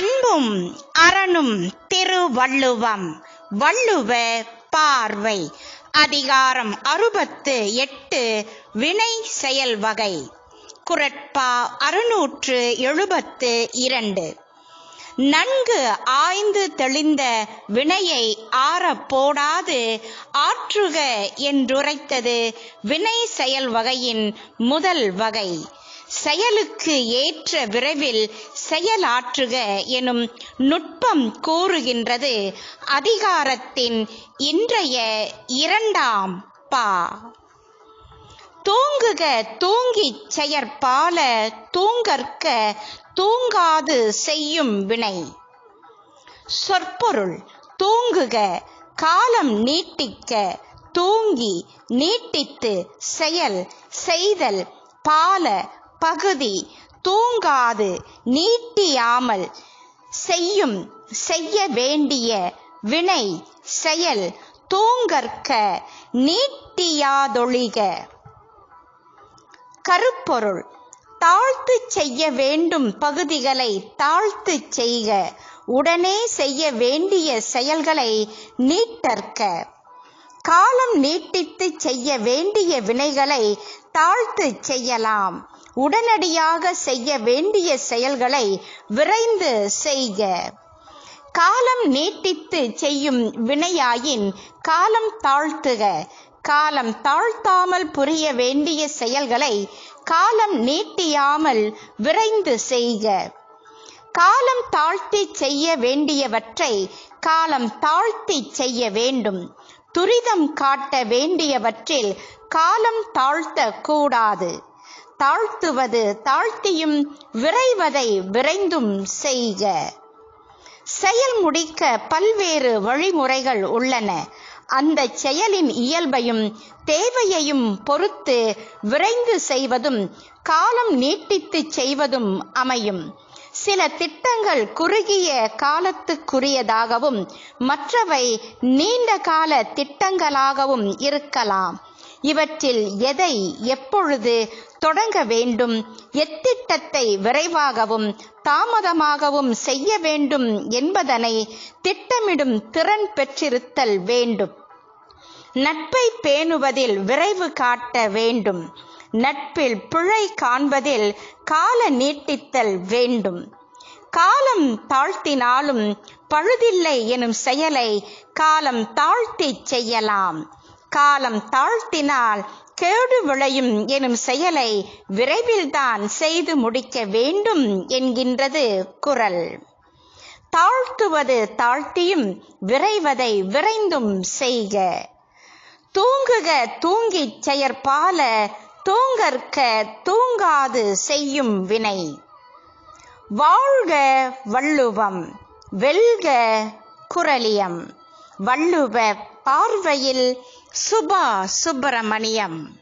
அன்பும் அரணும் திருவள்ளுவம். வள்ளுவ பார்வை. அதிகாரம் அறுபத்து எட்டு வினை செயல் வகை. குரட்பா அறுநூற்று எழுபத்து இரண்டு. நன்கு ஆய்ந்து தெளிந்த வினையை ஆறப் போடாது ஆற்றுக என்றுரைத்தது வினை செயல் வகையின் முதல் வகை. செயலுக்கு ஏற்ற விரைவில் செயலாற்றுக எனும் நுட்பம் கூறுகின்றது. அதிகாரத்தின் இன்றைய இரண்டாம் பா. தூங்குக தூங்கிச் செயற்பால தூங்கற்க தூங்காது செய்யும் வினை. சொற்பொருள் தூங்குக காலம் நீட்டிக்க தூங்கி நீட்டித்து செயல் செய்தல் பால பகுதி தூங்காது நீட்டியாமல் செய்யும் செய்ய வேண்டிய வினை செயல் தூங்கற்க நீட்டியாதொழிக. கருப்பொருள் தாழ்த்து செய்ய வேண்டும் பகுதிகளை தாழ்த்து செய்க உடனே செய்ய வேண்டிய செயல்களை நீட்டற்க. காலம் நீட்டித்து செய்ய வேண்டிய வினைகளை தாழ்த்து செய்யலாம். உடனடியாக செய்ய வேண்டிய செயல்களை விரைந்து செய்க. காலம் நீட்டித்து செய்யும் வினையாயின் காலம் தாழ்த்துக. காலம் தாழ்த்தாமல் புரிய வேண்டிய செயல்களை காலம் நீட்டியாமல் விரைந்து செய்க. காலம் தாழ்த்தி செய்ய வேண்டியவற்றை காலம் தாழ்த்தி செய்ய வேண்டும். துரிதம் காட்ட வேண்டியவற்றில் காலம் தாழ்த்த கூடாது தாழ்த்துவது தாழ்த்தியும் விரைவதை விரைந்தும் செய்க. செயல் முடிக்க பல்வேறு வழிமுறைகள் உள்ளன. அந்த செயலின் இயல்பையும் தேவையையும் பொறுத்து விரைந்து செய்வதும் காலம் நீட்டித்து செய்வதும் அமையும். சில திட்டங்கள் குறுகிய காலத்துக்குரியதாகவும் மற்றவை நீண்ட கால திட்டங்களாகவும் இருக்கலாம். இவற்றில் எதை எப்பொழுது தொடங்க வேண்டும் எத்திட்டத்தை விரைவாகவும் தாமதமாகவும் செய்ய வேண்டும் என்பதனை திட்டமிடும் திறன் பெற்றிருத்தல் வேண்டும். நட்பை பேணுவதில் விரைவு காட்ட வேண்டும். நட்பில் பிழை காண்பதில் கால நீட்டித்தல் வேண்டும். காலம் தாழ்த்தினாலும் பழுதில்லை எனும் செயலை காலம் தாழ்த்தி செய்யலாம். காலம் தாழ்த்தினால் கேடு விளையும் எனும் செயலை விரைவில்தான் செய்து முடிக்க வேண்டும் என்கின்றது குரல். தாழ்த்துவது தாழ்த்தியும் விரைவதை விரைந்தும் செய்க. தூங்குக தூங்கிச் செயற்பால தூங்கற்க தூங்காது செய்யும் வினை. வாழ்க வள்ளுவம் வெல்க குரலியம். வள்ளுவ பார்வையில் சுபா சுப்பிரமணியம்.